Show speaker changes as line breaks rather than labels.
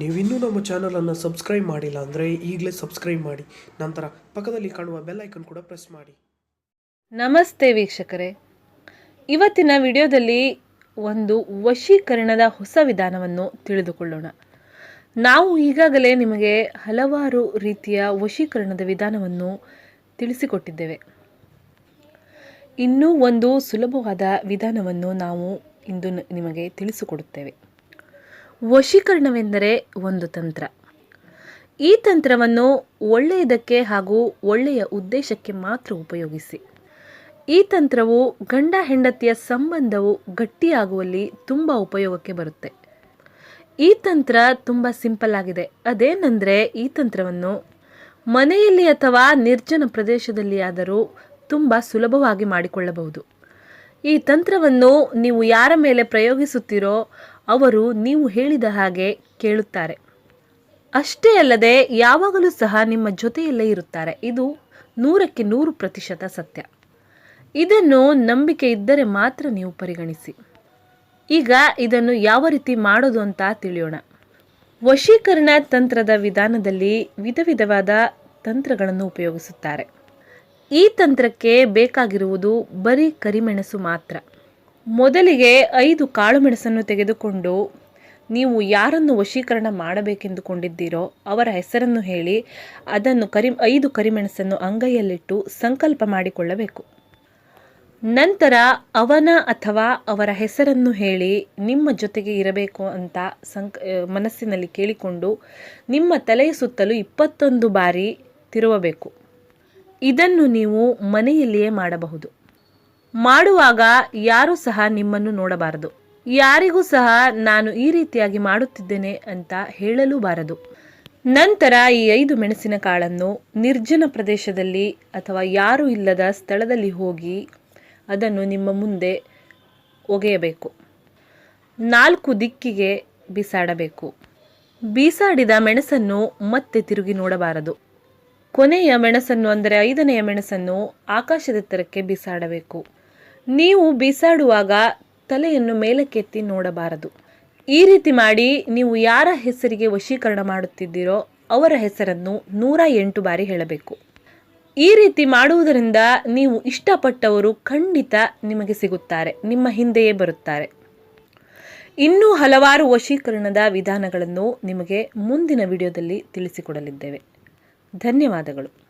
ನೀವಿನ್ನೂ ನಮ್ಮ ಚಾನಲನ್ನು ಸಬ್ಸ್ಕ್ರೈಬ್ ಮಾಡಿಲ್ಲ ಅಂದರೆ ಈಗಲೇ ಸಬ್ಸ್ಕ್ರೈಬ್ ಮಾಡಿ. ನಂತರ ಪಕ್ಕದಲ್ಲಿ ಕಾಣುವ ಬೆಲ್ ಐಕನ್ ಕೂಡ ಪ್ರೆಸ್ ಮಾಡಿ.
ನಮಸ್ತೆ ವೀಕ್ಷಕರೇ. ಇವತ್ತಿನ ವಿಡಿಯೋದಲ್ಲಿ ಒಂದು ವಶೀಕರಣದ ಹೊಸ ವಿಧಾನವನ್ನು ತಿಳಿದುಕೊಳ್ಳೋಣ. ನಾವು ಈಗಾಗಲೇ ನಿಮಗೆ ಹಲವಾರು ರೀತಿಯ ವಶೀಕರಣದ ವಿಧಾನವನ್ನು ತಿಳಿಸಿಕೊಟ್ಟಿದ್ದೇವೆ. ಇನ್ನೂ ಒಂದು ಸುಲಭವಾದ ವಿಧಾನವನ್ನು ನಾವು ಇಂದು ನಿಮಗೆ ತಿಳಿಸಿಕೊಡುತ್ತೇವೆ. ವಶೀಕರಣವೆಂದರೆ ಒಂದು ತಂತ್ರ. ಈ ತಂತ್ರವನ್ನು ಒಳ್ಳೆಯದಕ್ಕೆ ಹಾಗೂ ಒಳ್ಳೆಯ ಉದ್ದೇಶಕ್ಕೆ ಮಾತ್ರ ಉಪಯೋಗಿಸಿ. ಈ ತಂತ್ರವು ಗಂಡ ಹೆಂಡತಿಯ ಸಂಬಂಧವು ಗಟ್ಟಿಯಾಗುವಲ್ಲಿ ತುಂಬ ಉಪಯೋಗಕ್ಕೆ ಬರುತ್ತೆ. ಈ ತಂತ್ರ ತುಂಬ ಸಿಂಪಲ್ ಆಗಿದೆ. ಅದೇನೆಂದರೆ ಈ ತಂತ್ರವನ್ನು ಮನೆಯಲ್ಲಿ ಅಥವಾ ನಿರ್ಜನ ಪ್ರದೇಶದಲ್ಲಿ ಆದರೂ ತುಂಬ ಸುಲಭವಾಗಿ ಮಾಡಿಕೊಳ್ಳಬಹುದು. ಈ ತಂತ್ರವನ್ನು ನೀವು ಯಾರ ಮೇಲೆ ಪ್ರಯೋಗಿಸುತ್ತೀರೋ ಅವರು ನೀವು ಹೇಳಿದ ಹಾಗೆ ಕೇಳುತ್ತಾರೆ. ಅಷ್ಟೇ ಅಲ್ಲದೆ ಯಾವಾಗಲೂ ಸಹ ನಿಮ್ಮ ಜೊತೆಯಲ್ಲೇ ಇರುತ್ತಾರೆ. ಇದು ನೂರಕ್ಕೆ ನೂರು ಪ್ರತಿಶತ ಸತ್ಯ. ಇದನ್ನು ನಂಬಿಕೆ ಇದ್ದರೆ ಮಾತ್ರ ನೀವು ಪರಿಗಣಿಸಿ. ಈಗ ಇದನ್ನು ಯಾವ ರೀತಿ ಮಾಡೋದು ಅಂತ ತಿಳಿಯೋಣ. ವಶೀಕರಣ ತಂತ್ರದ ವಿಧಾನದಲ್ಲಿ ವಿಧ ವಿಧವಾದ ತಂತ್ರಗಳನ್ನು ಉಪಯೋಗಿಸುತ್ತಾರೆ. ಈ ತಂತ್ರಕ್ಕೆ ಬೇಕಾಗಿರುವುದು ಬರೀ ಕರಿಮೆಣಸು ಮಾತ್ರ. ಮೊದಲಿಗೆ ಐದು ಕಾಳುಮೆಣಸನ್ನು ತೆಗೆದುಕೊಂಡು ನೀವು ಯಾರನ್ನು ವಶೀಕರಣ ಮಾಡಬೇಕೆಂದುಕೊಂಡಿದ್ದೀರೋ ಅವರ ಹೆಸರನ್ನು ಹೇಳಿ, ಅದನ್ನು ಕರಿ, ಐದು ಕರಿಮೆಣಸನ್ನು ಅಂಗೈಯಲ್ಲಿಟ್ಟು ಸಂಕಲ್ಪ ಮಾಡಿಕೊಳ್ಳಬೇಕು. ನಂತರ ಅವನ ಅಥವಾ ಅವರ ಹೆಸರನ್ನು ಹೇಳಿ, ನಿಮ್ಮ ಜೊತೆಗೆ ಇರಬೇಕು ಅಂತ ಸಂಕ ಮನಸ್ಸಿನಲ್ಲಿ ಕೇಳಿಕೊಂಡು ನಿಮ್ಮ ತಲೆಯ ಸುತ್ತಲೂ ಇಪ್ಪತ್ತೊಂದು ಬಾರಿ ತಿರುವಬೇಕು. ಇದನ್ನು ನೀವು ಮನೆಯಲ್ಲಿಯೇ ಮಾಡಬಹುದು. ಮಾಡುವಾಗ ಯಾರೂ ಸಹ ನಿಮ್ಮನ್ನು ನೋಡಬಾರದು. ಯಾರಿಗೂ ಸಹ ನಾನು ಈ ರೀತಿಯಾಗಿ ಮಾಡುತ್ತಿದ್ದೇನೆ ಅಂತ ಹೇಳಲೂ ಬಾರದು ನಂತರ ಈ ಐದು ಮೆಣಸಿನ ಕಾಳನ್ನು ನಿರ್ಜನ ಪ್ರದೇಶದಲ್ಲಿ ಅಥವಾ ಯಾರೂ ಇಲ್ಲದ ಸ್ಥಳದಲ್ಲಿ ಹೋಗಿ ಅದನ್ನು ನಿಮ್ಮ ಮುಂದೆ ಒಗೆಯಬೇಕು. ನಾಲ್ಕು ದಿಕ್ಕಿಗೆ ಬಿಸಾಡಬೇಕು. ಬೀಸಾಡಿದ ಮೆಣಸನ್ನು ಮತ್ತೆ ತಿರುಗಿ ನೋಡಬಾರದು. ಕೊನೆಯ ಮೆಣಸನ್ನು ಅಂದರೆ ಐದನೆಯ ಮೆಣಸನ್ನು ಆಕಾಶದೆತ್ತರಕ್ಕೆ ಬಿಸಾಡಬೇಕು. ನೀವು ಬಿಸಾಡುವಾಗ ತಲೆಯನ್ನು ಮೇಲಕ್ಕೆತ್ತಿ ನೋಡಬಾರದು. ಈ ರೀತಿ ಮಾಡಿ ನೀವು ಯಾರ ಹೆಸರಿಗೆ ವಶೀಕರಣ ಮಾಡುತ್ತಿದ್ದೀರೋ ಅವರ ಹೆಸರನ್ನು ನೂರ ಎಂಟು ಬಾರಿ ಹೇಳಬೇಕು. ಈ ರೀತಿ ಮಾಡುವುದರಿಂದ ನೀವು ಇಷ್ಟಪಟ್ಟವರು ಖಂಡಿತ ನಿಮಗೆ ಸಿಗುತ್ತಾರೆ, ನಿಮ್ಮ ಹಿಂದೆಯೇ ಬರುತ್ತಾರೆ. ಇನ್ನೂ ಹಲವಾರು ವಶೀಕರಣದ ವಿಧಾನಗಳನ್ನು ನಿಮಗೆ ಮುಂದಿನ ವಿಡಿಯೋದಲ್ಲಿ ತಿಳಿಸಿಕೊಡಲಿದ್ದೇವೆ. ಧನ್ಯವಾದಗಳು.